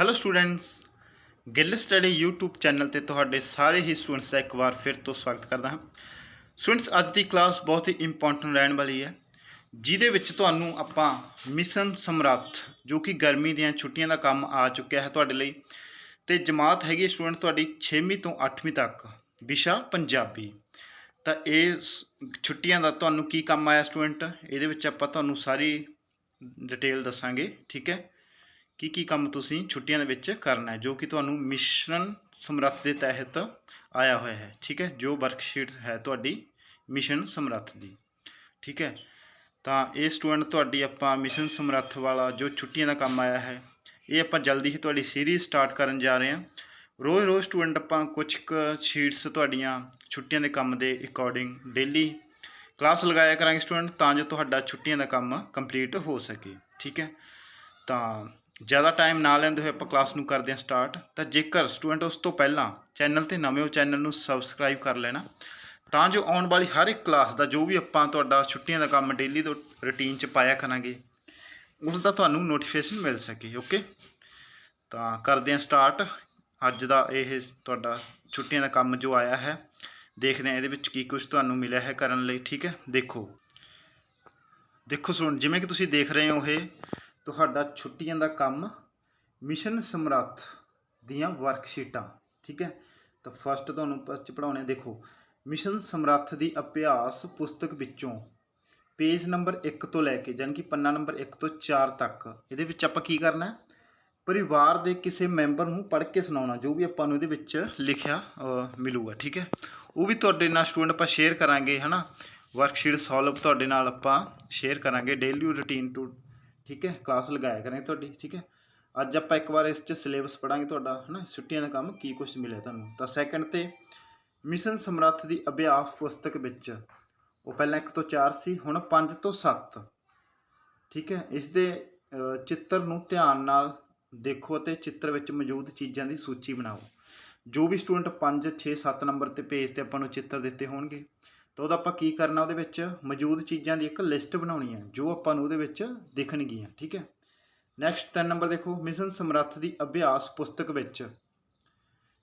Hello students Gill study YouTube channel ਤੇ ਤੁਹਾਡੇ ਸਾਰੇ ਹੀ ਸਟੂਡੈਂਟਸ ਦਾ ਇੱਕ ਵਾਰ ਫਿਰ ਤੋਂ ਸਵਾਗਤ ਕਰਦਾ ਹਾਂ। ਸਟੂਡੈਂਟਸ ਅੱਜ ਦੀ ਕਲਾਸ ਬਹੁਤ ਹੀ ਇੰਪੋਰਟੈਂਟ ਰਹਿਣ ਵਾਲੀ ਹੈ, ਜਿਹਦੇ ਵਿੱਚ ਤੁਹਾਨੂੰ ਆਪਾਂ ਮਿਸ਼ਨ ਸਮਰੱਥ ਜੋ ਕਿ ਗਰਮੀ ਦੀਆਂ ਛੁੱਟੀਆਂ ਦਾ ਕੰਮ ਆ ਚੁੱਕਿਆ ਹੈ ਤੁਹਾਡੇ ਲਈ, ਤੇ ਜਮਾਤ ਹੈਗੀ ਸਟੂਡੈਂਟ ਤੁਹਾਡੀ 6ਵੀਂ ਤੋਂ 8ਵੀਂ ਤੱਕ, ਵਿਸ਼ਾ ਪੰਜਾਬੀ। ਤਾਂ ਇਹ ਛੁੱਟੀਆਂ ਦਾ ਤੁਹਾਨੂੰ ਕੀ ਕੰਮ ਆਇਆ ਸਟੂਡੈਂਟ ਇਹਦੇ ਵਿੱਚ ਆਪਾਂ ਤੁਹਾਨੂੰ ਸਾਰੀ ਡਿਟੇਲ ਦੱਸਾਂਗੇ, ਠੀਕ ਹੈ? ਕੀ ਕੀ ਕੰਮ ਤੁਸੀਂ ਛੁੱਟੀਆਂ ਦੇ ਵਿੱਚ ਕਰਨਾ ਹੈ, ਜੋ ਕਿ ਤੁਹਾਨੂੰ ਮਿਸ਼ਨ ਸਮਰੱਥ ਦੇ ਤਹਿਤ ਆਇਆ ਹੋਇਆ ਹੈ, ਠੀਕ ਹੈ? ਜੋ ਵਰਕਸ਼ੀਟ ਹੈ ਤੁਹਾਡੀ ਮਿਸ਼ਨ ਸਮਰੱਥ ਦੀ, ਠੀਕ ਹੈ? ਤਾਂ ਇਹ ਸਟੂਡੈਂਟ ਤੁਹਾਡੀ ਆਪਾਂ ਮਿਸ਼ਨ ਸਮਰੱਥ ਵਾਲਾ ਜੋ ਛੁੱਟੀਆਂ ਦਾ ਕੰਮ ਆਇਆ ਹੈ, ਇਹ ਆਪਾਂ ਜਲਦੀ ਹੀ ਤੁਹਾਡੀ ਸੀਰੀਜ਼ ਸਟਾਰਟ ਕਰਨ ਜਾ ਰਹੇ ਹਾਂ। ਰੋਜ਼ ਰੋਜ਼ ਸਟੂਡੈਂਟ ਆਪਾਂ ਕੁਝ ਕੁ ਸ਼ੀਟਸ ਤੁਹਾਡੀਆਂ ਛੁੱਟੀਆਂ ਦੇ ਕੰਮ ਦੇ ਅਕੋਰਡਿੰਗ ਡੇਲੀ ਕਲਾਸ ਲਗਾਇਆ ਕਰਾਂਗੇ ਸਟੂਡੈਂਟ ਤਾਂ ਜੋ ਤੁਹਾਡਾ ਛੁੱਟੀਆਂ ਦਾ ਕੰਮ ਕੰਪਲੀਟ ਹੋ ਸਕੇ, ਠੀਕ ਹੈ? ਤਾਂ ਜ਼ਿਆਦਾ ਟਾਈਮ ਨਾ ਲੈਂਦੇ ਹੋਏ ਆਪਾਂ ਕਲਾਸ ਨੂੰ ਕਰਦੇ ਹਾਂ ਸਟਾਰਟ ਤਾਂ ਜੇਕਰ ਸਟੂਡੈਂਟ ਉਸ ਤੋਂ ਪਹਿਲਾਂ ਚੈਨਲ ਤੇ ਨਵੇਂ ਹੋ ਚੈਨਲ ਨੂੰ ਸਬਸਕ੍ਰਾਈਬ ਕਰ ਲੈਣਾ, ਤਾਂ ਜੋ ਆਉਣ ਵਾਲੀ ਹਰ ਇੱਕ ਕਲਾਸ ਦਾ ਜੋ ਵੀ ਆਪਾਂ ਤੁਹਾਡਾ ਛੁੱਟੀਆਂ ਦਾ ਕੰਮ ਡੇਲੀ ਤੋਂ ਰੁਟੀਨ 'ਚ ਪਾਇਆ ਕਰਾਂਗੇ, ਉਸ ਦਾ ਤੁਹਾਨੂੰ ਨੋਟੀਫਿਕੇਸ਼ਨ ਮਿਲ ਸਕੇ ਓਕੇ ਤਾਂ ਕਰਦੇ ਹਾਂ ਸਟਾਰਟ ਅੱਜ ਦਾ ਇਹ ਤੁਹਾਡਾ ਛੁੱਟੀਆਂ ਦਾ ਕੰਮ ਜੋ ਆਇਆ ਹੈ, ਦੇਖਦੇ ਹਾਂ ਇਹਦੇ ਵਿੱਚ ਕੀ ਕੁਝ ਤੁਹਾਨੂੰ ਮਿਲਿਆ ਹੈ ਕਰਨ ਲਈ, ਠੀਕ ਹੈ? ਦੇਖੋ ਦੇਖੋ ਸੁਣ, ਜਿਵੇਂ ਕਿ ਤੁਸੀਂ ਦੇਖ ਰਹੇ ਹੋ ਇਹ ਤੁਹਾਡਾ ਛੁੱਟੀਆਂ ਦਾ ਕੰਮ ਮਿਸ਼ਨ ਸਮਰੱਥ ਦੀਆਂ ਵਰਕਸ਼ੀਟਾਂ ਠੀਕ ਹੈ? ਤਾਂ ਫਸਟ ਤੁਹਾਨੂੰ ਪਚ ਪੜਾਉਣੇ ਦੇਖੋ ਮਿਸ਼ਨ ਸਮਰੱਥ ਦੀ ਅਭਿਆਸ ਪੁਸਤਕ ਵਿੱਚੋਂ ਪੇਜ ਨੰਬਰ 1 ਤੋਂ ਲੈ ਕੇ ਯਾਨੀ ਕਿ ਪੰਨਾ ਨੰਬਰ 1 ਤੋਂ 4 ਤੱਕ ਇਹਦੇ ਵਿੱਚ ਆਪਾਂ ਕੀ ਕਰਨਾ ਹੈ? ਪਰਿਵਾਰ ਦੇ ਕਿਸੇ ਮੈਂਬਰ ਨੂੰ ਪੜ੍ਹ ਕੇ ਸੁਣਾਉਣਾ ਜੋ ਵੀ ਆਪਾਂ ਨੂੰ ਇਹਦੇ ਵਿੱਚ ਲਿਖਿਆ ਅ, ਮਿਲੂਗਾ ਠੀਕ ਹੈ? ਉਹ ਵੀ ਤੁਹਾਡੇ ਨਾਲ ਸਟੂਡੈਂਟ ਆਪਾਂ ਸ਼ੇਅਰ ਕਰਾਂਗੇ ਹਨਾ? ਵਰਕਸ਼ੀਟ ਸੋਲਵ ਤੁਹਾਡੇ ਨਾਲ ਆਪਾਂ ਸ਼ੇਅਰ ਕਰਾਂਗੇ ਡੇਲੀ ਰੂਟੀਨ ਟੂ ਠੀਕ ਹੈ? ਕਲਾਸ ਲਗਾਇਆ ਕਰਾਂਗੇ ਤੁਹਾਡੀ, ਠੀਕ ਹੈ? ਅੱਜ ਆਪਾਂ ਇੱਕ ਵਾਰ ਇਸ 'ਚ ਸਿਲੇਬਸ ਪੜਾਂਗੇ ਤੁਹਾਡਾ, ਹਨਾ? ਛੁੱਟੀਆਂ ਦਾ ਕੰਮ, ਕੀ ਕੁਝ ਮਿਲਿਆ ਤੁਹਾਨੂੰ? ਤਾਂ ਸੈਕੰਡ ਤੇ ਮਿਸ਼ਨ ਸਮਰੱਥ ਦੀ ਅਭਿਆਸ ਪੁਸਤਕ ਵਿੱਚ, ਉਹ ਪਹਿਲਾਂ 1 ਤੋਂ 4 ਸੀ, ਹੁਣ 5 ਤੋਂ 7 ਠੀਕ ਹੈ? ਇਸ ਦੇ ਚਿੱਤਰ ਨੂੰ ਧਿਆਨ ਨਾਲ ਦੇਖੋ ਅਤੇ ਚਿੱਤਰ ਵਿੱਚ ਮੌਜੂਦ ਚੀਜ਼ਾਂ ਦੀ ਸੂਚੀ ਬਣਾਓ। ਜੋ ਵੀ ਸਟੂਡੈਂਟ 5 6 7 ਨੰਬਰ ਤੇ ਪੇਜ ਤੇ ਆਪਾਂ ਨੂੰ ਚਿੱਤਰ ਦਿੱਤੇ ਹੋਣਗੇ। ਤਾਂ ਉਹਦਾ ਆਪਾਂ ਕੀ ਕਰਨਾ ਉਹਦੇ ਵਿੱਚ? ਮੌਜੂਦ ਚੀਜ਼ਾਂ ਦੀ ਇੱਕ ਲਿਸਟ ਬਣਾਉਣੀ ਹੈ, ਜੋ ਆਪਾਂ ਨੂੰ ਉਹਦੇ ਵਿੱਚ ਦਿਖਣਗੀਆਂ, ਠੀਕ ਹੈ? ਨੈਕਸਟ 3 ਨੰਬਰ ਦੇਖੋ, ਮਿਸ਼ਨ ਸਮਰੱਥ ਦੀ ਅਭਿਆਸ ਪੁਸਤਕ ਵਿੱਚ।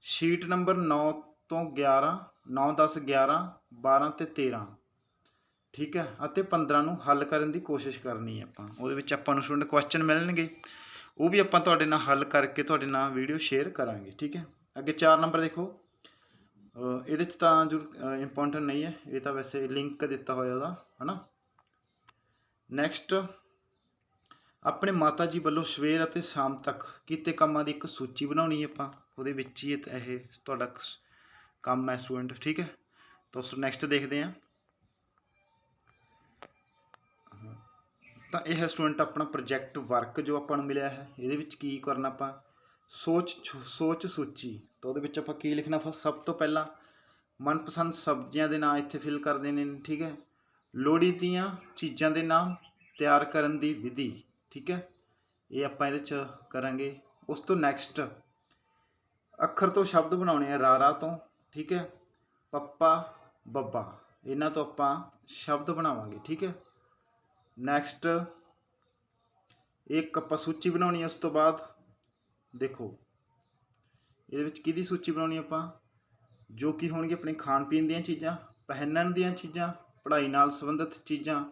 ਸ਼ੀਟ ਨੰਬਰ 9 ਤੋਂ 11 9 10 11 12 ਤੇ 13 ਠੀਕ ਹੈ? ਅਤੇ 15 ਨੂੰ ਹੱਲ ਕਰਨ ਦੀ ਕੋਸ਼ਿਸ਼ ਕਰਨੀ ਹੈ ਆਪਾਂ। ਉਹਦੇ ਵਿੱਚ ਆਪਾਂ ਨੂੰ ਸਟੂਡੈਂਟ ਕੁਐਸਚਨ ਮਿਲਣਗੇ। ਉਹ ਵੀ ਆਪਾਂ ਤੁਹਾਡੇ ਨਾਲ ਹੱਲ ਕਰਕੇ ਤੁਹਾਡੇ ਨਾਲ ਵੀਡੀਓ ਸ਼ੇਅਰ ਕਰਾਂਗੇ, ਠੀਕ ਹੈ? ਅੱਗੇ 4 ਨੰਬਰ ਦੇਖੋ। ਇਹਦੇ ਚ ਤਾਂ ਜੋ ਇੰਪੋਰਟੈਂਟ ਨਹੀਂ ਹੈ। ਇਹ ਤਾਂ ਵੈਸੇ ਲਿੰਕ ਦਿੱਤਾ ਹੋਇਆ ਉਹਦਾ, ਹਨਾ? ਨੈਕਸਟ ਆਪਣੇ ਮਾਤਾ ਜੀ ਵੱਲੋਂ ਸਵੇਰ ਅਤੇ ਸ਼ਾਮ ਤੱਕ ਕੀਤੇ ਕੰਮਾਂ ਦੀ ਇੱਕ ਸੂਚੀ ਬਣਾਉਣੀ ਹੈ ਆਪਾਂ। ਉਹਦੇ ਵਿੱਚ ਹੀ ਇਹ ਤੁਹਾਡਾ ਕੰਮ ਹੈ ਸਟੂਡੈਂਟ ਠੀਕ ਹੈ? ਤਾਂ ਉਸ ਨੈਕਸਟ ਦੇਖਦੇ ਹਾਂ। ਤਾਂ ਇਹ ਹੈ ਸਟੂਡੈਂਟ ਆਪਣਾ ਪ੍ਰੋਜੈਕਟ ਵਰਕ ਜੋ ਆਪਾਂ ਨੂੰ ਮਿਲਿਆ ਹੈ। ਇਹਦੇ ਵਿੱਚ ਕੀ ਕਰਨਾ ਆਪਾਂ? ਸੋਚ, ਛੁ- ਸੋਚ ਸੂਚੀ। ਤਾਂ ਉਹਦੇ ਵਿੱਚ ਆਪਾਂ ਕੀ ਲਿਖਣਾ ਫ- ਸਭ ਤੋਂ ਪਹਿਲਾਂ ਮਨਪਸੰਦ ਸਬਜ਼ੀਆਂ ਦੇ ਨਾਂ ਇੱਥੇ ਫਿਲ ਕਰ ਦੇਣੇ ਨੇ, ਠੀਕ ਹੈ? ਲੋੜੀ ਦੀਆਂ ਚੀਜ਼ਾਂ ਦੇ ਨਾਮ ਤਿਆਰ ਕਰਨ ਦੀ ਵਿਧੀ, ਠੀਕ ਹੈ? ਇਹ ਆਪਾਂ ਇਹਦੇ ਚ ਕਰਾਂਗੇ। ਉਸ ਤੋਂ ਨੈਕਸਟ ਅੱਖਰ ਤੋਂ ਸ਼ਬਦ ਬਣਾਉਣੇ ਆ, ਰਾਰਾ ਤੋਂ, ਠੀਕ ਹੈ? ਪੱਪਾ, ਬੱਬਾ, ਇਹਨਾਂ ਤੋਂ ਆਪਾਂ ਸ਼ਬਦ ਬਣਾਵਾਂਗੇ, ਠੀਕ ਹੈ? ਨੈਕਸਟ ਇੱਕ ਆਪਾਂ ਸੂਚੀ ਬਣਾਉਣੀ ਉਸ ਤੋਂ ਬਾਅਦ, ਦੇਖੋ ਇਹਦੇ ਵਿੱਚ ਕਿਹਦੀ ਸੂਚੀ ਬਣਾਉਣੀ ਆਪਾਂ? ਜੋ ਕਿ ਹੋਣਗੇ ਆਪਣੇ ਖਾਣ ਪੀਣ ਦੀਆਂ ਚੀਜ਼ਾਂ, ਪਹਿਨਣ ਦੀਆਂ ਚੀਜ਼ਾਂ, ਪੜ੍ਹਾਈ ਨਾਲ ਸੰਬੰਧਿਤ ਚੀਜ਼ਾਂ,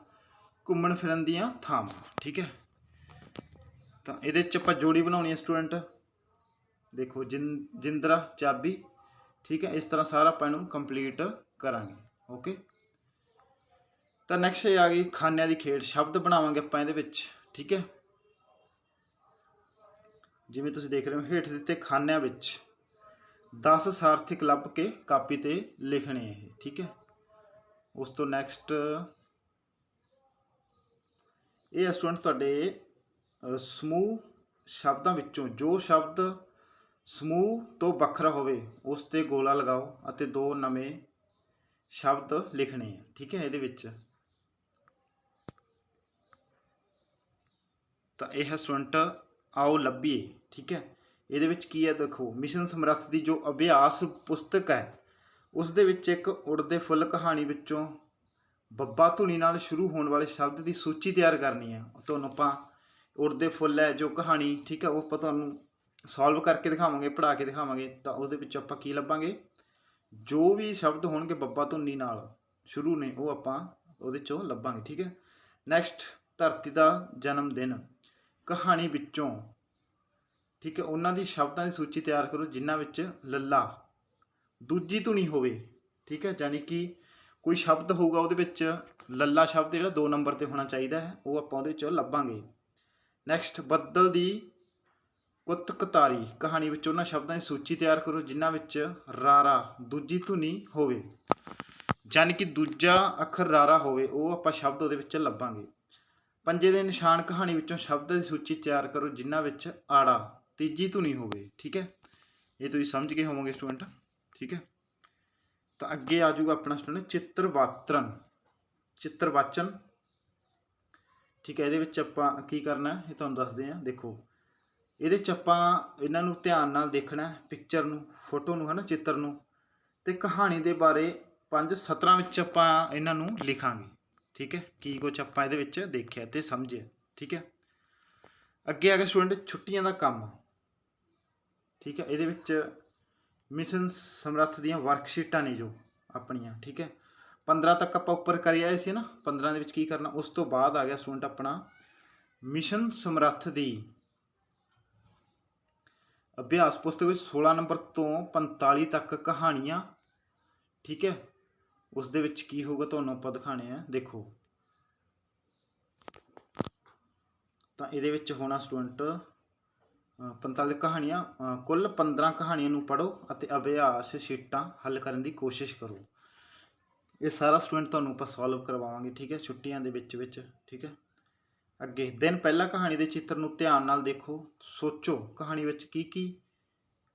ਘੁੰਮਣ ਫਿਰਨ ਦੀਆਂ ਥਾਵਾਂ, ਠੀਕ ਹੈ? ਤਾਂ ਇਹਦੇ ਚ ਆਪਾਂ ਜੋੜੀ ਬਣਾਉਣੀ ਹੈ ਸਟੂਡੈਂਟ। ਦੇਖੋ, ਜਿੰ, ਜਿੰਦਰਾ ਚਾਬੀ, ਠੀਕ ਹੈ? ਇਸ ਤਰ੍ਹਾਂ ਸਾਰਾ ਆਪਾਂ ਇਹਨੂੰ ਕੰਪਲੀਟ ਕਰਾਂਗੇ ਓਕੇ ਤਾਂ ਨੈਕਸਟ ਇਹ ਆ ਗਈ ਖਾਨਿਆਂ ਦੀ ਖੇਡ, ਸ਼ਬਦ ਬਣਾਵਾਂਗੇ ਆਪਾਂ ਇਹਦੇ ਵਿੱਚ, ਠੀਕ ਹੈ? ਜਿਵੇਂ ਤੁਸੀਂ ਦੇਖ ਰਹੇ ਹੋ, ਹੇਠ ਦਿੱਤੇ ਖਾਨਿਆਂ ਵਿੱਚ। 10 ਸਾਰਥਿਕ ਲੱਭ ਕੇ ਕਾਪੀ ਤੇ ਲਿਖਣੇ ਇਹ, ਠੀਕ ਹੈ? ਉਸ ਤੋਂ ਨੈਕਸਟ ਇਹ ਸਟੂਡੈਂਟ ਤੁਹਾਡੇ ਸਮੂਹ ਸ਼ਬਦਾਂ ਵਿੱਚੋਂ, ਜੋ ਸ਼ਬਦ ਸਮੂਹ ਤੋਂ ਵੱਖਰਾ ਹੋਵੇ, ਉਸ ਤੇ ਗੋਲਾ ਲਗਾਓ ਅਤੇ ਦੋ ਨਵੇਂ ਸ਼ਬਦ ਲਿਖਣੇ ਹੈ, ਠੀਕ ਹੈ ਇਹਦੇ ਵਿੱਚ? ਤਾਂ ਇਹ ਸਟੂਡੈਂਟ ਆਓ ਲੱਭੀਏ, ਠੀਕ ਹੈ? ਇਹਦੇ ਵਿੱਚ ਕੀ ਹੈ ਦੇਖੋ, ਮਿਸ਼ਨ ਸਮਰੱਥ ਦੀ ਜੋ ਅਭਿਆਸ ਪੁਸਤਕ ਹੈ ਉਸ ਦੇ ਵਿੱਚ ਇੱਕ ਉੜਦੇ ਫੁੱਲ ਕਹਾਣੀ ਵਿੱਚੋਂ ਬੱਬਾ ਧੁਨੀ ਨਾਲ ਸ਼ੁਰੂ ਹੋਣ ਵਾਲੇ ਸ਼ਬਦ ਦੀ ਸੂਚੀ ਤਿਆਰ ਕਰਨੀ ਹੈ। ਤੁਹਾਨੂੰ ਆਪਾਂ ਉੜਦੇ ਫੁੱਲ ਹੈ ਜੋ ਕਹਾਣੀ, ਠੀਕ ਹੈ, ਉਹ ਆਪਾਂ ਤੁਹਾਨੂੰ ਸੋਲਵ ਕਰਕੇ ਦਿਖਾਵਾਂਗੇ, ਪੜ੍ਹਾ ਕੇ ਦਿਖਾਵਾਂਗੇ, ਤਾਂ ਉਹਦੇ ਵਿੱਚ ਆਪਾਂ ਕੀ ਲੱਭਾਂਗੇ? ਜੋ ਵੀ ਸ਼ਬਦ ਹੋਣਗੇ ਬੱਬਾ ਧੁਨੀ ਨਾਲ ਸ਼ੁਰੂ ਨੇ, ਉਹ ਆਪਾਂ ਉਹਦੇ ਚੋਂ ਲੱਭਾਂਗੇ, ਠੀਕ ਹੈ। ਨੈਕਸਟ ਧਰਤੀ ਦਾ ਜਨਮ ਦਿਨ। ਕਹਾਣੀ ਵਿੱਚੋਂ ਠੀਕ ਹੈ, ਉਹਨਾਂ ਦੀ ਸ਼ਬਦਾਂ ਦੀ ਸੂਚੀ ਤਿਆਰ ਕਰੋ, ਜਿਨ੍ਹਾਂ ਵਿੱਚ ਲੱਲਾ ਦੂਜੀ ਧੁਨੀ ਹੋਵੇ, ਠੀਕ ਹੈ ਯਾਨੀ ਕਿ ਕੋਈ ਸ਼ਬਦ ਹੋਊਗਾ ਉਹਦੇ ਵਿੱਚ, ਲੱਲਾ ਸ਼ਬਦ ਜਿਹੜਾ 2 ਨੰਬਰ ਤੇ ਹੋਣਾ ਚਾਹੀਦਾ ਹੈ, ਉਹ ਆਪਾਂ ਉਹਦੇ ਵਿੱਚੋਂ ਲੱਭਾਂਗੇ। ਨੈਕਸਟ ਬੱਦਲ ਦੀ ਕੁੱਤਕਤਾਰੀ ਕਹਾਣੀ ਵਿੱਚ ਉਹਨਾਂ ਸ਼ਬਦਾਂ ਦੀ ਸੂਚੀ ਤਿਆਰ ਕਰੋ, ਜਿਨ੍ਹਾਂ ਵਿੱਚ ਰਾਰਾ ਦੂਜੀ ਧੁਨੀ ਹੋਵੇ ਯਾਨੀ ਕਿ ਦੂਜਾ ਅੱਖਰ ਰਾਰਾ ਹੋਵੇ, ਉਹ ਆਪਾਂ ਸ਼ਬਦ ਉਹਦੇ ਵਿੱਚ ਲੱਭਾਂਗੇ। ਪੰਜੇ ਦੇ ਨਿਸ਼ਾਨ ਕਹਾਣੀ ਵਿੱਚੋਂ ਸ਼ਬਦਾਂ ਦੀ ਸੂਚੀ ਤਿਆਰ ਕਰੋ, ਜਿਨ੍ਹਾਂ ਵਿੱਚ ਆੜਾ ਤੀਜੀ ਧੁਨੀ ਹੋਵੇ, ਠੀਕ ਹੈ? ਇਹ ਤੁਸੀਂ ਸਮਝ ਗਏ ਹੋਵੋਗੇ ਸਟੂਡੈਂਟ ਠੀਕ ਹੈ? ਤਾਂ ਅੱਗੇ ਆ ਜਾਊਗਾ ਆਪਣਾ ਸਟੂਡੈਂਟ ਚਿੱਤਰਵਾਤਰਨ ਚਿੱਤਰਵਾਚਨ। ਠੀਕ ਹੈ, ਇਹਦੇ ਵਿੱਚ ਆਪਾਂ ਕੀ ਕਰਨਾ ਹੈ? ਇਹ ਤੁਹਾਨੂੰ ਦੱਸਦੇ ਹਾਂ, ਦੇਖੋ। ਇਹਦੇ ਚ ਆਪਾਂ ਇਹਨਾਂ ਨੂੰ ਧਿਆਨ ਨਾਲ ਦੇਖਣਾ ਹੈ ਪਿਕਚਰ ਨੂੰ ਫੋਟੋ ਨੂੰ ਹੈ ਨਾ ਚਿੱਤਰ ਨੂੰ। ਤੇ ਕਹਾਣੀ ਦੇ ਬਾਰੇ ਪੰਜ ਸਤਰਾਂ ਵਿੱਚ ਆਪਾਂ ਇਹਨਾਂ ਨੂੰ ਲਿਖਾਂਗੇ। ਠੀਕ ਹੈ? ਕੀ ਕੁਝ ਆਪਾਂ ਇਹਦੇ ਵਿੱਚ ਦੇਖਿਆ ਤੇ ਸਮਝਿਆ। ਠੀਕ ਹੈ? ਅੱਗੇ ਆ ਗਿਆ ਸਟੂਡੈਂਟ ਛੁੱਟੀਆਂ ਦਾ ਕੰਮ। ਠੀਕ ਹੈ? ਇਹਦੇ ਵਿੱਚ ਮਿਸ਼ਨ ਸਮਰੱਥ ਦੀਆਂ ਵਰਕਸ਼ੀਟਾਂ ਨੇ ਜੋ ਆਪਣੀਆਂ, ਠੀਕ ਹੈ? 15 ਤੱਕ ਆਪਾਂ ਉੱਪਰ ਕਰੀ ਆਏ ਸੀ ਨਾ 15 ਦੇ ਵਿੱਚ ਕੀ ਕਰਨਾ, ਉਸ ਤੋਂ ਬਾਅਦ ਆ ਗਿਆ ਸਟੂਡੈਂਟ ਆਪਣਾ ਮਿਸ਼ਨ ਸਮਰੱਥ ਦੀ ਅਭਿਆਸ ਪੁਸਤਕ ਵਿੱਚ 16 ਨੰਬਰ ਤੋਂ 45 ਤੱਕ ਕਹਾਣੀਆਂ, ਠੀਕ ਹੈ? ਉਸ ਦੇ ਵਿੱਚ ਕੀ ਹੋਊਗਾ ਤੁਹਾਨੂੰ ਆਪਾਂ ਦਿਖਾਣੇ ਆ, ਦੇਖੋ। ਤਾਂ ਇਹਦੇ ਵਿੱਚ ਹੋਣਾ ਸਟੂਡੈਂਟ 45 ਕਹਾਣੀਆਂ ਕੁੱਲ 15 ਕਹਾਣੀਆਂ ਨੂੰ ਪੜ੍ਹੋ ਅਤੇ ਅਭਿਆਸ ਸ਼ੀਟਾਂ ਹੱਲ ਕਰਨ ਦੀ ਕੋਸ਼ਿਸ਼ ਕਰੋ। ਇਹ ਸਾਰਾ ਸਟੂਡੈਂਟ ਤੁਹਾਨੂੰ ਆਪਾਂ ਸੋਲਵ ਕਰਵਾਵਾਂਗੇ, ਠੀਕ ਹੈ? ਛੁੱਟੀਆਂ ਦੇ ਵਿੱਚ ਵਿੱਚ, ਠੀਕ ਹੈ? ਅੱਗੇ, ਦਿਨ ਪਹਿਲਾ ਕਹਾਣੀ ਦੇ ਚਿੱਤਰ ਨੂੰ ਧਿਆਨ ਨਾਲ ਦੇਖੋ। ਸੋਚੋ ਕਹਾਣੀ ਵਿੱਚ ਕੀ ਕੀ,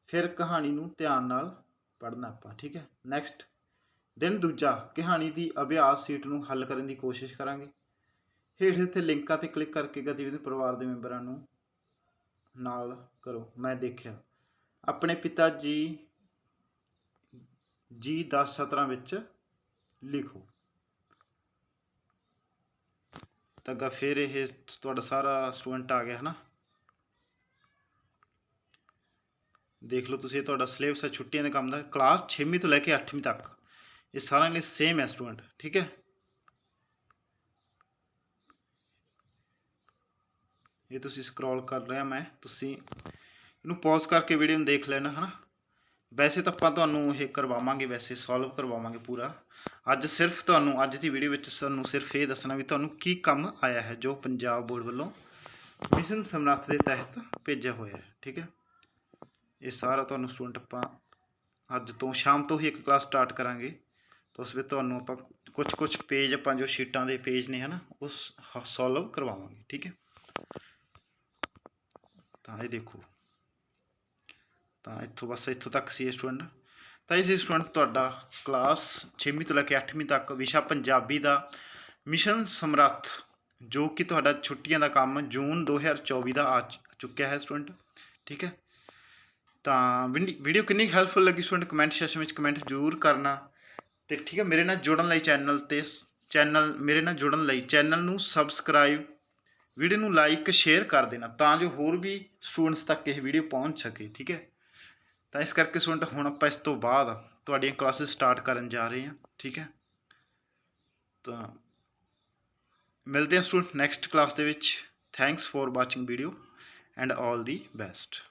ਫਿਰ ਕਹਾਣੀ ਨੂੰ ਧਿਆਨ ਨਾਲ ਪੜ੍ਹਨਾ ਆਪਾਂ, ਠੀਕ ਹੈ? ਨੈਕਸਟ ਦਿਨ ਦੂਜਾ, ਕਹਾਣੀ ਦੀ ਅਭਿਆਸ ਸ਼ੀਟ ਨੂੰ ਹੱਲ ਕਰਨ ਦੀ ਕੋਸ਼ਿਸ਼ ਕਰਾਂਗੇ। ਹੇਠ ਦਿੱਤੇ ਲਿੰਕਾਂ ਤੇ ਕਲਿੱਕ ਕਰਕੇ ਗਤੀਵਿਧੀ ਪਰਿਵਾਰ ਦੇ ਮੈਂਬਰਾਂ ਨੂੰ ਨਾਲ ਕਰੋ। ਮੈਂ ਦੇਖਿਆ। ਆਪਣੇ ਪਿਤਾ ਜੀ ਜੀ 10 ਸਤਰਾਂ ਵਿੱਚ ਲਿਖੋ। ਤਾਂ ਗਾ ਫਿਰ ਇਹ ਤੁਹਾਡਾ ਸਾਰਾ ਸਟੂਡੈਂਟ ਆ ਗਿਆ ਹੈ ਨਾ ਦੇਖ ਲਓ ਤੁਸੀਂ, ਇਹ ਤੁਹਾਡਾ ਸਿਲੇਬਸ ਹੈ ਛੁੱਟੀਆਂ ਦੇ ਕੰਮ ਦਾ। ਕਲਾਸ 6ਵੀਂ ਤੋਂ ਲੈ ਕੇ 8ਵੀਂ ਤੱਕ। ਇਹ ਸਾਰਿਆਂ ਲਈ ਸੇਮ ਹੈ ਸਟੂਡੈਂਟ ਠੀਕ ਹੈ? ਇਹ ਤੁਸੀਂ ਸਕਰੋਲ ਕਰ ਰਿਹਾ ਮੈਂ, ਤੁਸੀਂ ਇਹਨੂੰ ਪੌਜ਼ ਕਰਕੇ ਵੀਡੀਓ ਨੂੰ ਦੇਖ ਲੈਣਾ, ਹਨਾ? ਵੈਸੇ ਤਾਂ ਆਪਾਂ ਤੁਹਾਨੂੰ ਇਹ ਕਰਵਾਵਾਂਗੇ, ਵੈਸੇ ਸੋਲਵ ਕਰਵਾਵਾਂਗੇ ਪੂਰਾ। ਅੱਜ ਸਿਰਫ ਤੁਹਾਨੂੰ, ਅੱਜ ਦੀ ਵੀਡੀਓ ਵਿੱਚ ਸਾਨੂੰ ਸਿਰਫ ਇਹ ਦੱਸਣਾ ਵੀ ਤੁਹਾਨੂੰ ਕੀ ਕੰਮ ਆਇਆ ਹੈ, ਜੋ ਪੰਜਾਬ ਬੋਰਡ ਵੱਲੋਂ ਮਿਸ਼ਨ ਸਮਰੱਥ ਦੇ ਤਹਿਤ ਭੇਜਿਆ ਹੋਇਆ ਹੈ, ਠੀਕ ਹੈ? ਇਹ ਸਾਰਾ ਤੁਹਾਨੂੰ ਸਟੂਡੈਂਟ ਆਪਾਂ ਅੱਜ ਤੋਂ ਸ਼ਾਮ ਤੋਂ ਹੀ ਇੱਕ ਕਲਾਸ ਸਟਾਰਟ ਕਰਾਂਗੇ। ਤਾਂ ਉਸ ਵਿੱਚ ਤੁਹਾਨੂੰ ਆਪਾਂ ਕੁਝ ਕੁਝ ਪੇਜ ਆਪਾਂ ਜੋ ਸ਼ੀਟਾਂ ਦੇ ਪੇਜ ਨੇ, ਹਨਾ, ਉਸ ਸੋਲਵ ਕਰਵਾਵਾਂਗੇ, ਠੀਕ ਹੈ? ਤਾਂ ਇਹ ਦੇਖੋ। ਤਾਂ ਇੱਥੋਂ ਬਸ ਇੱਥੋਂ ਤੱਕ ਸੀ ਸਟੂਡੈਂਟ। ਤਾਂ ਇਹ ਸੀ ਸਟੂਡੈਂਟ ਤੁਹਾਡਾ ਕਲਾਸ 6ਵੀਂ ਤੋਂ ਲੈ ਕੇ 8ਵੀਂ ਤੱਕ ਵਿਸ਼ਾ ਪੰਜਾਬੀ ਦਾ ਮਿਸ਼ਨ ਸਮਰੱਥ, ਜੋ ਕਿ ਤੁਹਾਡਾ ਛੁੱਟੀਆਂ ਦਾ ਕੰਮ ਜੂਨ 2024 ਦਾ ਆ ਚੁੱਕਿਆ ਹੈ ਸਟੂਡੈਂਟ। ਠੀਕ ਹੈ? ਤਾਂ ਵੀਡੀਓ ਕਿੰਨੀ ਹੈਲਪਫੁਲ ਲੱਗੀ ਸਟੂਡੈਂਟ? ਕਮੈਂਟ ਸੈਕਸ਼ਨ ਵਿੱਚ ਕਮੈਂਟ ਜ਼ਰੂਰ ਕਰਨਾ। ਤੇ ਠੀਕ ਹੈ, ਮੇਰੇ ਨਾਲ ਜੁੜਨ ਲਈ ਚੈਨਲ ਤੇ ਚੈਨਲ ਮੇਰੇ ਨਾਲ ਜੁੜਨ ਲਈ ਚੈਨਲ ਨੂੰ ਸਬਸਕ੍ਰਾਈਬ ਵੀਡੀਓ ਨੂੰ ਲਾਈਕ ਸ਼ੇਅਰ ਕਰ ਦੇਣਾ ਤਾਂ ਜੋ ਹੋਰ ਵੀ ਸਟੂਡੈਂਟਸ ਤੱਕ ਇਹ ਵੀਡੀਓ ਪਹੁੰਚ ਸਕੇ, ਠੀਕ ਹੈ? ਤਾਂ ਇਸ ਕਰਕੇ ਸਟੂਡੈਂਟ ਹੁਣ ਆਪਾਂ ਇਸ ਤੋਂ ਬਾਅਦ ਤੁਹਾਡੀਆਂ ਕਲਾਸਿਸ ਸਟਾਰਟ ਕਰਨ ਜਾ ਰਹੇ ਹਾਂ, ਠੀਕ ਹੈ? ਤਾਂ ਮਿਲਦੇ ਹਾਂ ਸਟੂਡੈਂਟ ਨੈਕਸਟ ਕਲਾਸ ਦੇ ਵਿੱਚ। Thanks for watching video and all the best